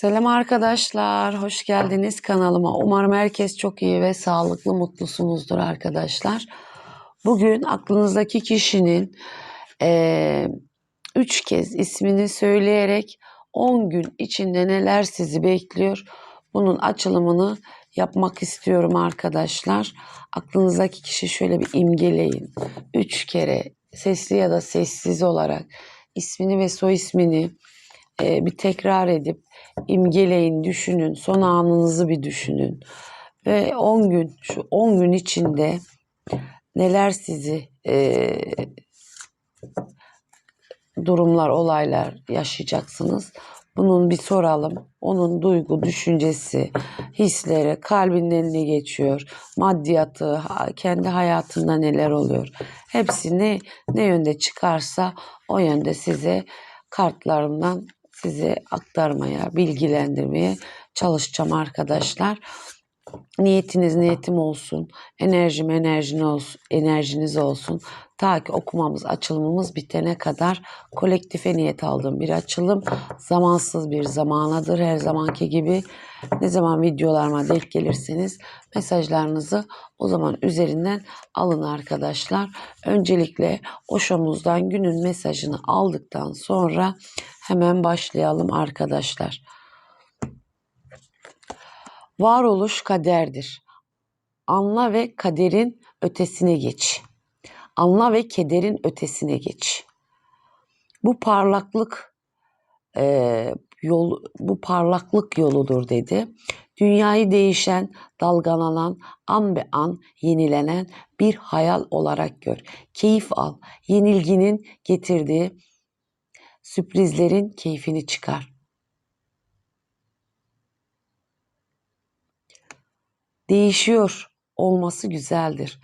Selam arkadaşlar, hoş geldiniz kanalıma. Umarım herkes çok iyi ve sağlıklı, mutlusunuzdur arkadaşlar. Bugün aklınızdaki kişinin eee, üç kez ismini söyleyerek 10 gün içinde neler sizi bekliyor bunun açılımını yapmak istiyorum arkadaşlar. Aklınızdaki kişi şöyle bir imgeleyin. Üç kere sesli ya da sessiz olarak ismini ve soy ismini eee, bir tekrar edip imgeleyin, düşünün, son anınızı bir düşünün. Ve 10 gün, şu 10 gün içinde neler sizi eee, durumlar, olaylar yaşayacaksınız. Bunun bir soralım. Onun duygu, düşüncesi, hisleri, kalbinden ne geçiyor, maddiyatı, kendi hayatında neler oluyor. Hepsi ne, ne yönde çıkarsa o yönde size kartlarımdan size aktarmaya, bilgilendirmeye çalışacağım arkadaşlar. Niyetiniz niyetim olsun, enerjim enerjiniz olsun, enerjiniz olsun. Ta ki okumamız, açılımımız bitene kadar kolektife niyet aldığım bir açılım. Zamansız bir zamanadır her zamanki gibi. Ne zaman videolarıma denk gelirseniz mesajlarınızı o zaman üzerinden alın arkadaşlar. Öncelikle Oşomuzdan günün mesajını aldıktan sonra hemen başlayalım arkadaşlar. Varoluş kaderdir. Anla ve kaderin ötesine geç. Anla ve kederin ötesine geç. Bu parlaklık eee, yol bu parlaklık yoludur dedi. Dünyayı değişen, dalgalanan, an be an yenilenen bir hayal olarak gör. Keyif al. Yenilginin getirdiği sürprizlerin keyfini çıkar. Değişiyor olması güzeldir.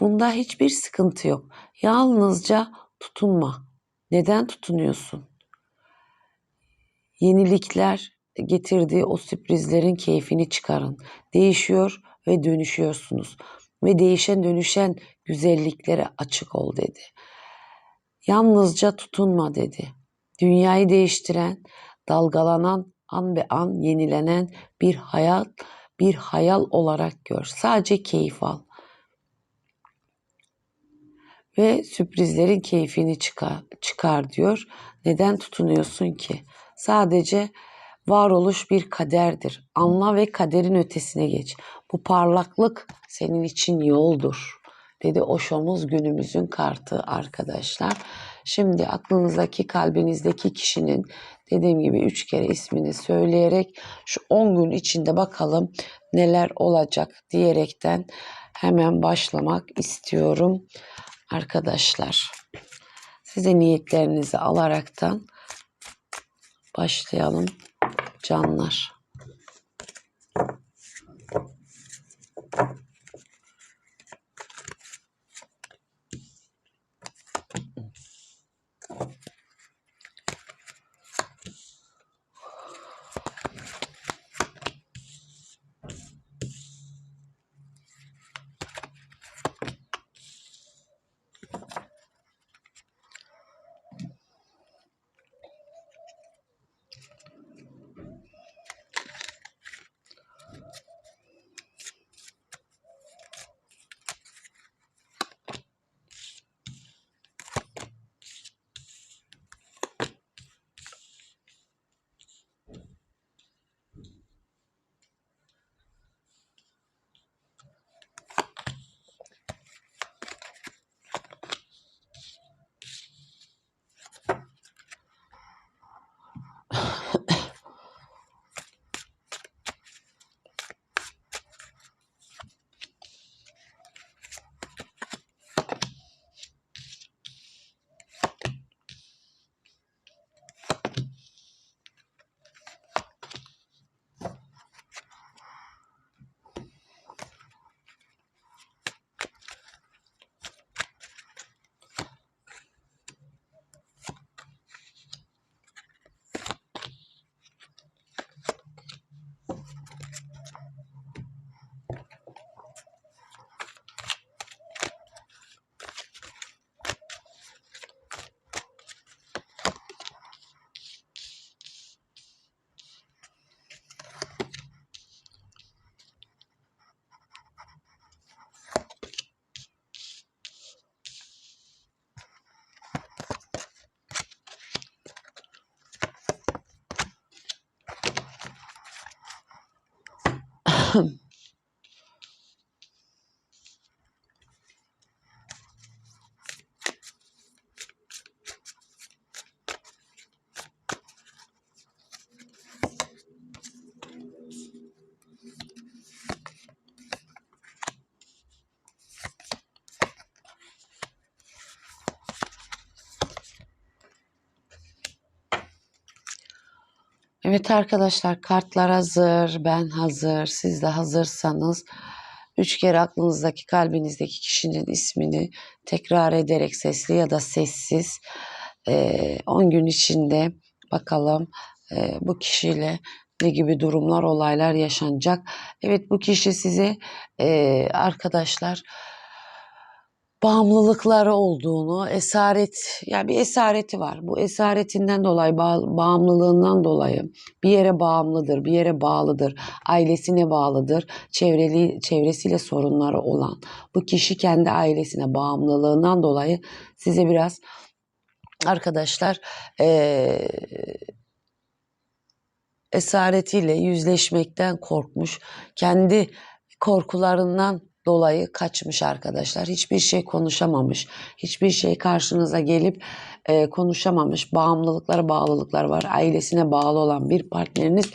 Bunda hiçbir sıkıntı yok. Yalnızca tutunma. Neden tutunuyorsun? Yenilikler getirdiği o sürprizlerin keyfini çıkarın. Değişiyor ve dönüşüyorsunuz. Ve değişen dönüşen güzelliklere açık ol dedi. Yalnızca tutunma dedi. Dünyayı değiştiren, dalgalanan, an be an yenilenen bir hayat, bir hayal olarak gör. Sadece keyif al. Ve sürprizlerin keyfini çıkar, çıkar diyor. Neden tutunuyorsun ki? Sadece varoluş bir kaderdir. Anla ve kaderin ötesine geç. Bu parlaklık senin için yoldur. Dedi Oşomuz günümüzün kartı arkadaşlar. Şimdi aklınızdaki kalbinizdeki kişinin dediğim gibi üç kere ismini söyleyerek şu 10 gün içinde bakalım neler olacak diyerekten hemen başlamak istiyorum arkadaşlar. Size niyetlerinizi alaraktan başlayalım canlar. Evet arkadaşlar kartlar hazır, ben hazır, siz de hazırsanız üç kere aklınızdaki kalbinizdeki kişinin ismini tekrar ederek sesli ya da sessiz 10 gün içinde bakalım bu kişiyle ne gibi durumlar, olaylar yaşanacak. Evet bu kişi size arkadaşlar bağımlılıkları olduğunu, esaret, yani bir esareti var. Bu esaretinden dolayı, bağ- bağımlılığından dolayı bir yere bağımlıdır, bir yere bağlıdır, ailesine bağlıdır, çevreli, çevresiyle sorunları olan bu kişi kendi ailesine bağımlılığından dolayı size biraz arkadaşlar eee esaretiyle yüzleşmekten korkmuş, kendi korkularından dolayı kaçmış arkadaşlar. Hiçbir şey konuşamamış, hiçbir şey karşınıza gelip e, konuşamamış. Bağımlılıkları, bağlılıkları var. Ailesine bağlı olan bir partneriniz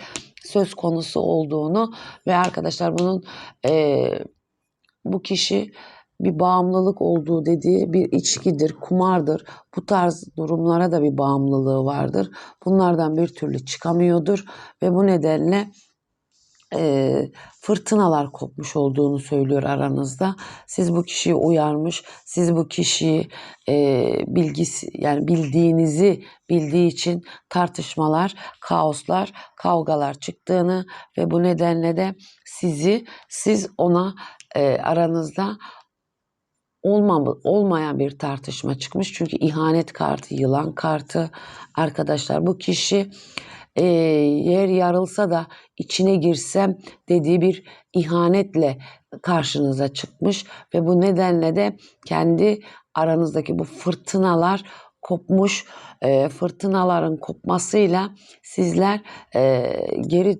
söz konusu olduğunu ve arkadaşlar bunun e, bu kişi bir bağımlılık olduğu dediği bir içkidir, kumardır. Bu tarz durumlara da bir bağımlılığı vardır. Bunlardan bir türlü çıkamıyordur ve bu nedenle e, fırtınalar kopmuş olduğunu söylüyor aranızda. Siz bu kişiyi uyarmış, siz bu kişiyi e, bilgisi yani bildiğinizi bildiği için tartışmalar, kaoslar, kavgalar çıktığını ve bu nedenle de sizi siz ona e, aranızda olmayan bir tartışma çıkmış. Çünkü ihanet kartı, yılan kartı arkadaşlar bu kişi e, yer yarılsa da içine girsem dediği bir ihanetle karşınıza çıkmış ve bu nedenle de kendi aranızdaki bu fırtınalar kopmuş. E, fırtınaların kopmasıyla sizler e, geri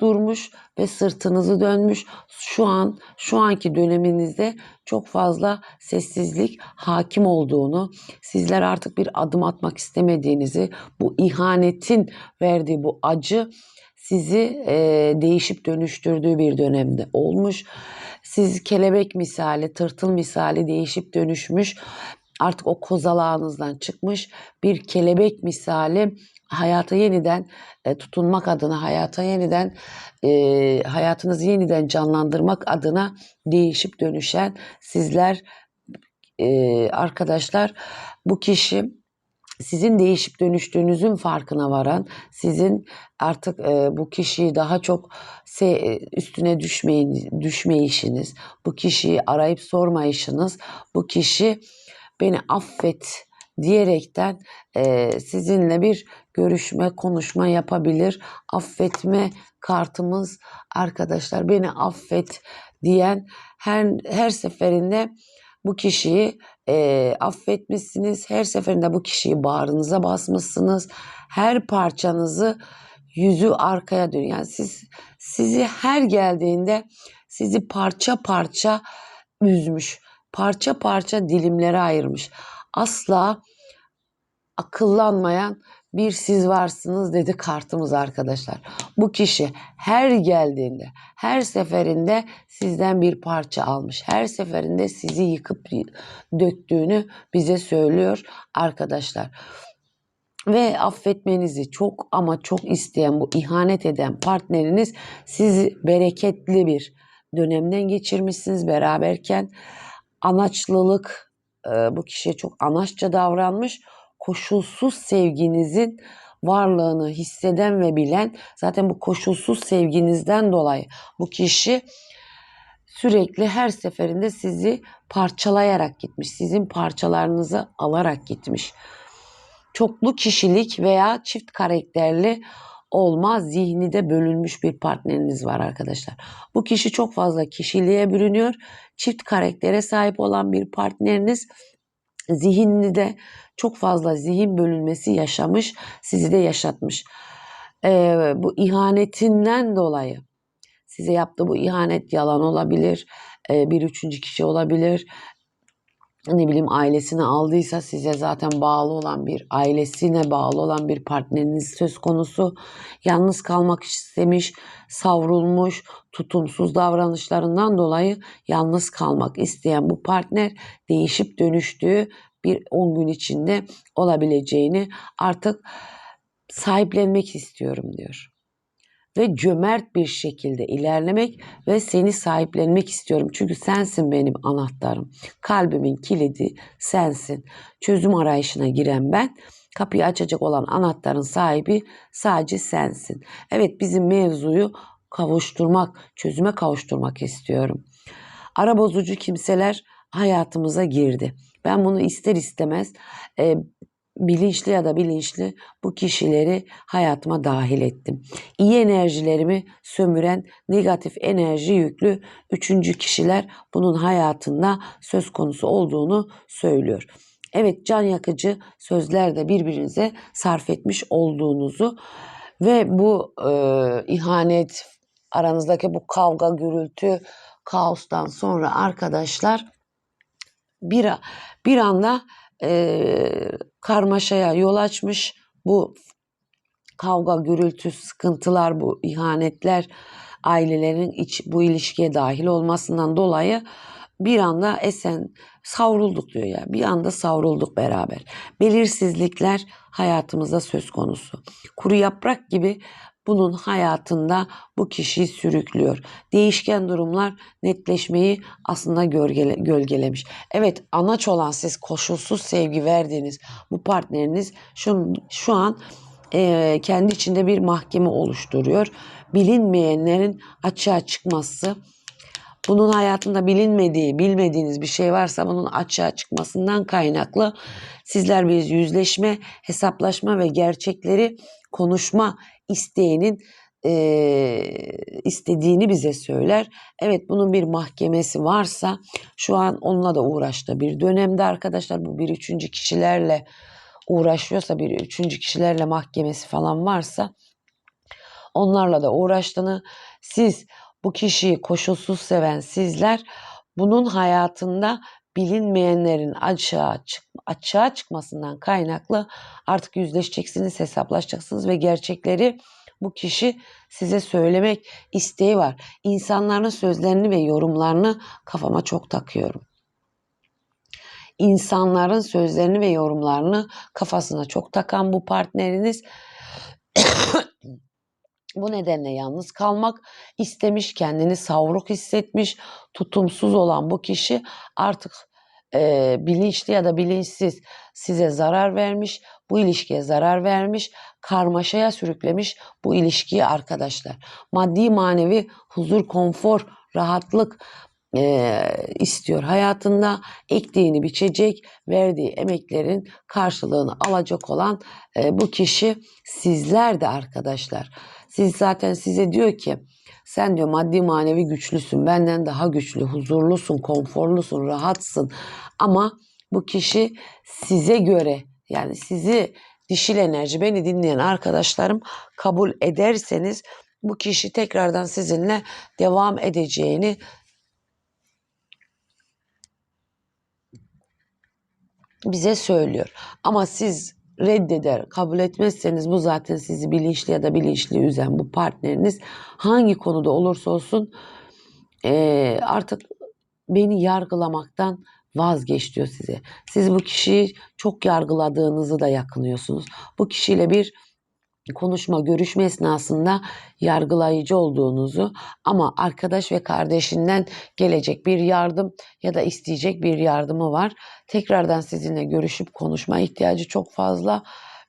durmuş ve sırtınızı dönmüş. Şu an şu anki döneminizde çok fazla sessizlik hakim olduğunu, sizler artık bir adım atmak istemediğinizi, bu ihanetin verdiği bu acı sizi e, değişip dönüştürdüğü bir dönemde olmuş. Siz kelebek misali, tırtıl misali değişip dönüşmüş. Artık o kozalağınızdan çıkmış bir kelebek misali hayata yeniden e, tutunmak adına, hayata yeniden e, hayatınızı yeniden canlandırmak adına değişip dönüşen sizler e, arkadaşlar. Bu kişi sizin değişip dönüştüğünüzün farkına varan, sizin artık e, bu kişiyi daha çok se, üstüne düşmeyin, düşmeyişiniz, bu kişiyi arayıp sormayışınız, bu kişi beni affet diyerekten e, sizinle bir görüşme, konuşma yapabilir. Affetme kartımız arkadaşlar beni affet diyen her, her seferinde bu kişiyi e, affetmişsiniz. Her seferinde bu kişiyi bağrınıza basmışsınız. Her parçanızı yüzü arkaya dönüyor. Yani siz sizi her geldiğinde sizi parça parça üzmüş. Parça parça dilimlere ayırmış. Asla akıllanmayan bir siz varsınız dedi kartımız arkadaşlar. Bu kişi her geldiğinde, her seferinde sizden bir parça almış. Her seferinde sizi yıkıp döktüğünü bize söylüyor arkadaşlar. Ve affetmenizi çok ama çok isteyen bu ihanet eden partneriniz sizi bereketli bir dönemden geçirmişsiniz beraberken. Anaçlılık bu kişiye çok anaçça davranmış koşulsuz sevginizin varlığını hisseden ve bilen zaten bu koşulsuz sevginizden dolayı bu kişi sürekli her seferinde sizi parçalayarak gitmiş. Sizin parçalarınızı alarak gitmiş. Çoklu kişilik veya çift karakterli olma zihni de bölünmüş bir partneriniz var arkadaşlar. Bu kişi çok fazla kişiliğe bürünüyor. Çift karaktere sahip olan bir partneriniz zihinli de çok fazla zihin bölünmesi yaşamış, sizi de yaşatmış. Ee, bu ihanetinden dolayı size yaptığı bu ihanet yalan olabilir. e, bir üçüncü kişi olabilir. Ne bileyim ailesini aldıysa size zaten bağlı olan bir ailesine bağlı olan bir partneriniz söz konusu. Yalnız kalmak istemiş, savrulmuş, tutumsuz davranışlarından dolayı yalnız kalmak isteyen bu partner değişip dönüştüğü bir 10 gün içinde olabileceğini artık sahiplenmek istiyorum diyor. Ve cömert bir şekilde ilerlemek ve seni sahiplenmek istiyorum. Çünkü sensin benim anahtarım. Kalbimin kilidi sensin. Çözüm arayışına giren ben. Kapıyı açacak olan anahtarın sahibi sadece sensin. Evet bizim mevzuyu kavuşturmak, çözüme kavuşturmak istiyorum. Ara bozucu kimseler hayatımıza girdi. Ben bunu ister istemez e, bilinçli ya da bilinçli bu kişileri hayatıma dahil ettim. İyi enerjilerimi sömüren negatif enerji yüklü üçüncü kişiler bunun hayatında söz konusu olduğunu söylüyor. Evet can yakıcı sözler de birbirinize sarf etmiş olduğunuzu ve bu e, ihanet aranızdaki bu kavga gürültü kaostan sonra arkadaşlar bir, bir anda e, karmaşaya yol açmış bu kavga, gürültü, sıkıntılar, bu ihanetler ailelerin iç, bu ilişkiye dahil olmasından dolayı bir anda esen savrulduk diyor ya. Bir anda savrulduk beraber. Belirsizlikler hayatımızda söz konusu. Kuru yaprak gibi bunun hayatında bu kişiyi sürüklüyor. Değişken durumlar netleşmeyi aslında gölgele, gölgelemiş. Evet anaç olan siz koşulsuz sevgi verdiğiniz bu partneriniz şu, şu an e, kendi içinde bir mahkeme oluşturuyor. Bilinmeyenlerin açığa çıkması, bunun hayatında bilinmediği, bilmediğiniz bir şey varsa bunun açığa çıkmasından kaynaklı sizler bir yüzleşme, hesaplaşma ve gerçekleri konuşma isteğinin e, istediğini bize söyler. Evet bunun bir mahkemesi varsa şu an onunla da uğraştı. Bir dönemde arkadaşlar bu bir üçüncü kişilerle uğraşıyorsa bir üçüncü kişilerle mahkemesi falan varsa onlarla da uğraştığını siz bu kişiyi koşulsuz seven sizler bunun hayatında bilinmeyenlerin açığa, çık, açığa çıkmasından kaynaklı artık yüzleşeceksiniz, hesaplaşacaksınız ve gerçekleri bu kişi size söylemek isteği var. İnsanların sözlerini ve yorumlarını kafama çok takıyorum. İnsanların sözlerini ve yorumlarını kafasına çok takan bu partneriniz bu nedenle yalnız kalmak istemiş, kendini savruk hissetmiş, tutumsuz olan bu kişi artık e, bilinçli ya da bilinçsiz size zarar vermiş, bu ilişkiye zarar vermiş, karmaşaya sürüklemiş bu ilişkiyi arkadaşlar. Maddi manevi huzur, konfor, rahatlık e, istiyor hayatında ektiğini biçecek verdiği emeklerin karşılığını alacak olan e, bu kişi sizler de arkadaşlar siz zaten size diyor ki sen diyor maddi manevi güçlüsün, benden daha güçlü, huzurlusun, konforlusun, rahatsın. Ama bu kişi size göre yani sizi dişil enerji beni dinleyen arkadaşlarım kabul ederseniz bu kişi tekrardan sizinle devam edeceğini bize söylüyor. Ama siz reddeder, kabul etmezseniz bu zaten sizi bilinçli ya da bilinçli üzen bu partneriniz hangi konuda olursa olsun e, artık beni yargılamaktan vazgeç diyor size. Siz bu kişiyi çok yargıladığınızı da yakınıyorsunuz. Bu kişiyle bir konuşma, görüşme esnasında yargılayıcı olduğunuzu ama arkadaş ve kardeşinden gelecek bir yardım ya da isteyecek bir yardımı var. Tekrardan sizinle görüşüp konuşma ihtiyacı çok fazla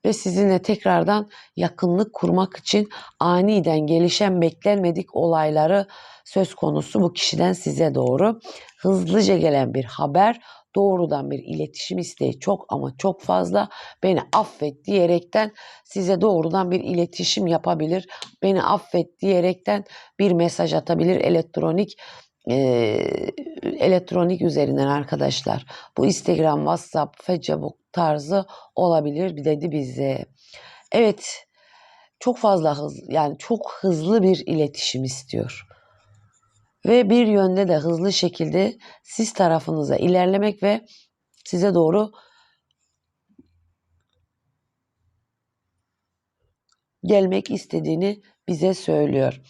ve sizinle tekrardan yakınlık kurmak için aniden gelişen beklenmedik olayları söz konusu bu kişiden size doğru hızlıca gelen bir haber doğrudan bir iletişim isteği çok ama çok fazla. Beni affet diyerekten size doğrudan bir iletişim yapabilir. Beni affet diyerekten bir mesaj atabilir elektronik e, elektronik üzerinden arkadaşlar. Bu Instagram, WhatsApp, Facebook tarzı olabilir dedi bize. Evet çok fazla hız yani çok hızlı bir iletişim istiyor. Ve bir yönde de hızlı şekilde siz tarafınıza ilerlemek ve size doğru gelmek istediğini bize söylüyor.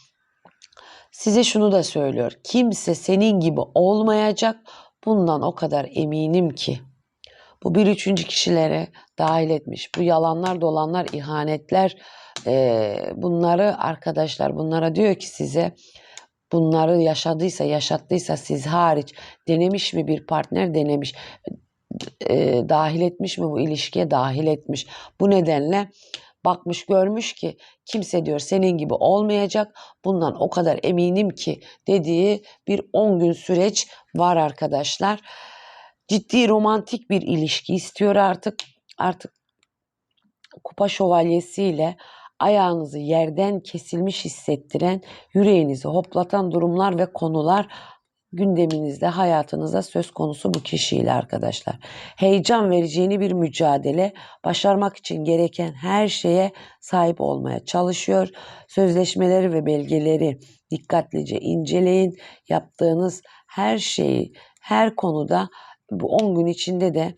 Size şunu da söylüyor. Kimse senin gibi olmayacak. Bundan o kadar eminim ki. Bu bir üçüncü kişilere dahil etmiş. Bu yalanlar dolanlar, ihanetler eee, bunları arkadaşlar bunlara diyor ki size bunları yaşadıysa yaşattıysa siz hariç denemiş mi bir partner denemiş eee, dahil etmiş mi bu ilişkiye dahil etmiş. Bu nedenle bakmış görmüş ki kimse diyor senin gibi olmayacak. Bundan o kadar eminim ki dediği bir 10 gün süreç var arkadaşlar. Ciddi romantik bir ilişki istiyor artık. Artık kupa şövalyesiyle ayağınızı yerden kesilmiş hissettiren, yüreğinizi hoplatan durumlar ve konular gündeminizde, hayatınızda söz konusu bu kişiyle arkadaşlar. Heyecan vereceğini bir mücadele, başarmak için gereken her şeye sahip olmaya çalışıyor. Sözleşmeleri ve belgeleri dikkatlice inceleyin. Yaptığınız her şeyi, her konuda bu 10 gün içinde de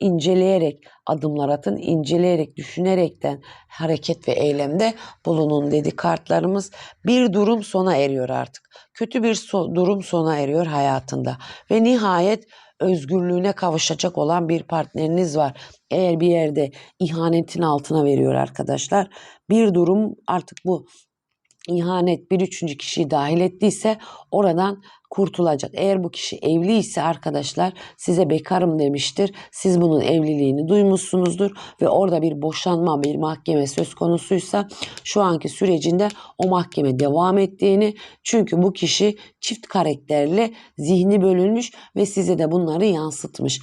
inceleyerek adımlar atın, inceleyerek, düşünerekten hareket ve eylemde bulunun dedi kartlarımız. Bir durum sona eriyor artık. Kötü bir so- durum sona eriyor hayatında ve nihayet özgürlüğüne kavuşacak olan bir partneriniz var. Eğer bir yerde ihanetin altına veriyor arkadaşlar. Bir durum artık bu ihanet bir üçüncü kişiyi dahil ettiyse oradan kurtulacak. Eğer bu kişi evli ise arkadaşlar size bekarım demiştir. Siz bunun evliliğini duymuşsunuzdur ve orada bir boşanma bir mahkeme söz konusuysa şu anki sürecinde o mahkeme devam ettiğini çünkü bu kişi çift karakterli zihni bölünmüş ve size de bunları yansıtmış.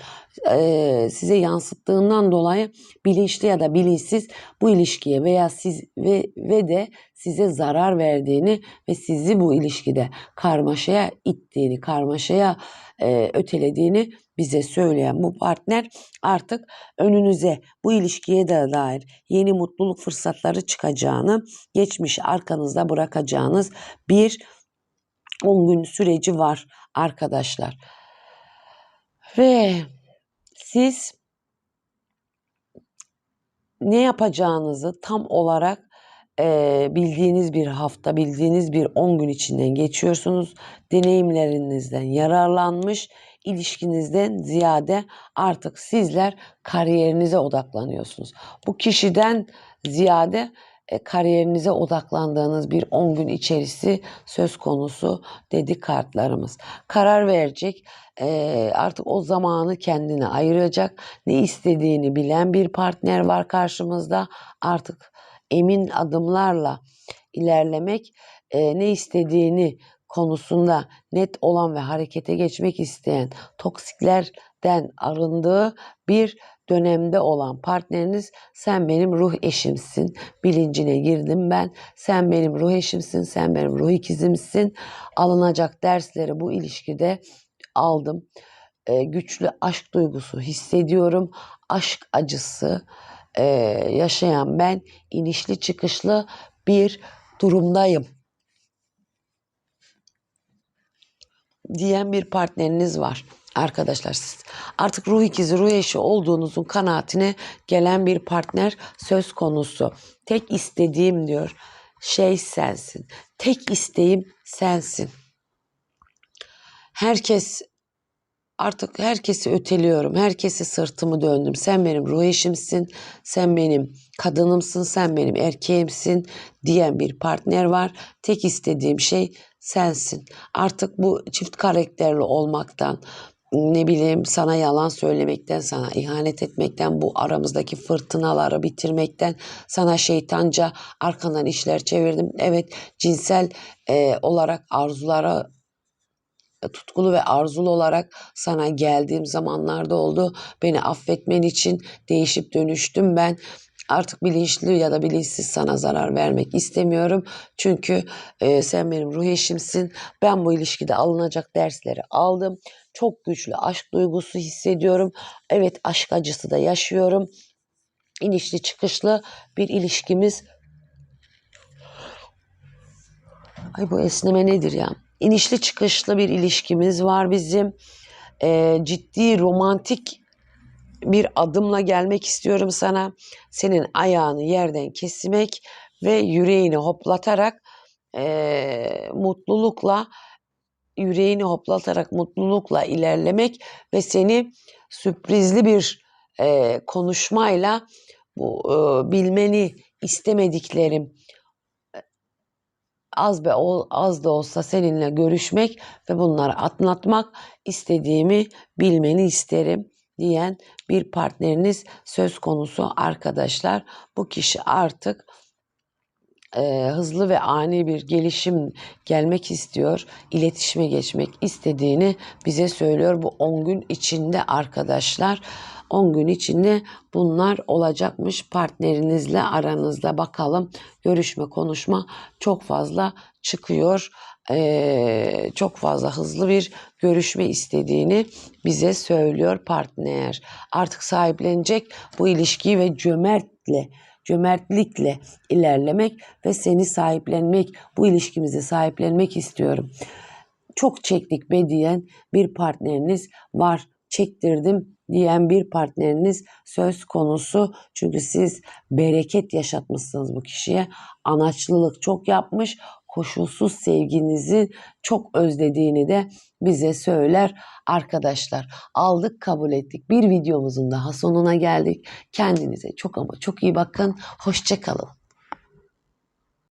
Ee, size yansıttığından dolayı bilinçli ya da bilinçsiz bu ilişkiye veya siz ve, ve de size zarar verdiğini ve sizi bu ilişkide karmaşaya ittiğini, karmaşaya e, ötelediğini bize söyleyen bu partner artık önünüze bu ilişkiye de dair yeni mutluluk fırsatları çıkacağını, geçmiş arkanızda bırakacağınız bir 10 gün süreci var arkadaşlar. Ve siz ne yapacağınızı tam olarak eee, bildiğiniz bir hafta, bildiğiniz bir 10 gün içinden geçiyorsunuz. Deneyimlerinizden yararlanmış, ilişkinizden ziyade artık sizler kariyerinize odaklanıyorsunuz. Bu kişiden ziyade e, kariyerinize odaklandığınız bir 10 gün içerisi söz konusu dedi kartlarımız. Karar verecek, e, artık o zamanı kendine ayıracak, ne istediğini bilen bir partner var karşımızda. Artık emin adımlarla ilerlemek, e, ne istediğini konusunda net olan ve harekete geçmek isteyen toksiklerden arındığı bir dönemde olan partneriniz sen benim ruh eşimsin bilincine girdim ben. Sen benim ruh eşimsin sen benim ruh ikizimsin alınacak dersleri bu ilişkide aldım. Ee, güçlü aşk duygusu hissediyorum. Aşk acısı e, yaşayan ben inişli çıkışlı bir durumdayım. Diyen bir partneriniz var arkadaşlar siz. Artık ruh ikizi, ruh eşi olduğunuzun kanaatine gelen bir partner söz konusu. Tek istediğim diyor şey sensin. Tek isteğim sensin. Herkes artık herkesi öteliyorum. Herkesi sırtımı döndüm. Sen benim ruh eşimsin. Sen benim kadınımsın. Sen benim erkeğimsin diyen bir partner var. Tek istediğim şey sensin. Artık bu çift karakterli olmaktan, ne bileyim sana yalan söylemekten, sana ihanet etmekten, bu aramızdaki fırtınaları bitirmekten, sana şeytanca arkandan işler çevirdim. Evet cinsel e, olarak arzulara tutkulu ve arzulu olarak sana geldiğim zamanlarda oldu. Beni affetmen için değişip dönüştüm ben. Artık bilinçli ya da bilinçsiz sana zarar vermek istemiyorum. Çünkü e, sen benim ruh eşimsin. Ben bu ilişkide alınacak dersleri aldım. Çok güçlü aşk duygusu hissediyorum. Evet aşk acısı da yaşıyorum. İnişli çıkışlı bir ilişkimiz. Ay bu esneme nedir ya? inişli çıkışlı bir ilişkimiz var bizim. Ee, ciddi romantik bir adımla gelmek istiyorum sana. Senin ayağını yerden kesmek ve yüreğini hoplatarak eee, mutlulukla yüreğini hoplatarak mutlulukla ilerlemek ve seni sürprizli bir eee, konuşmayla bu eee, bilmeni istemediklerim az be ol- az da olsa seninle görüşmek ve bunları atlatmak istediğimi bilmeni isterim diyen bir partneriniz söz konusu arkadaşlar. Bu kişi artık e, hızlı ve ani bir gelişim gelmek istiyor, iletişime geçmek istediğini bize söylüyor bu 10 gün içinde arkadaşlar. 10 gün içinde bunlar olacakmış partnerinizle aranızda bakalım görüşme konuşma çok fazla çıkıyor. Ee, çok fazla hızlı bir görüşme istediğini bize söylüyor partner. Artık sahiplenecek bu ilişkiyi ve cömertle cömertlikle ilerlemek ve seni sahiplenmek, bu ilişkimizi sahiplenmek istiyorum. Çok çektik be diyen bir partneriniz var. Çektirdim diyen bir partneriniz söz konusu. Çünkü siz bereket yaşatmışsınız bu kişiye. Anaçlılık çok yapmış. Koşulsuz sevginizi çok özlediğini de bize söyler arkadaşlar. Aldık kabul ettik. Bir videomuzun daha sonuna geldik. Kendinize çok ama çok iyi bakın. Hoşçakalın.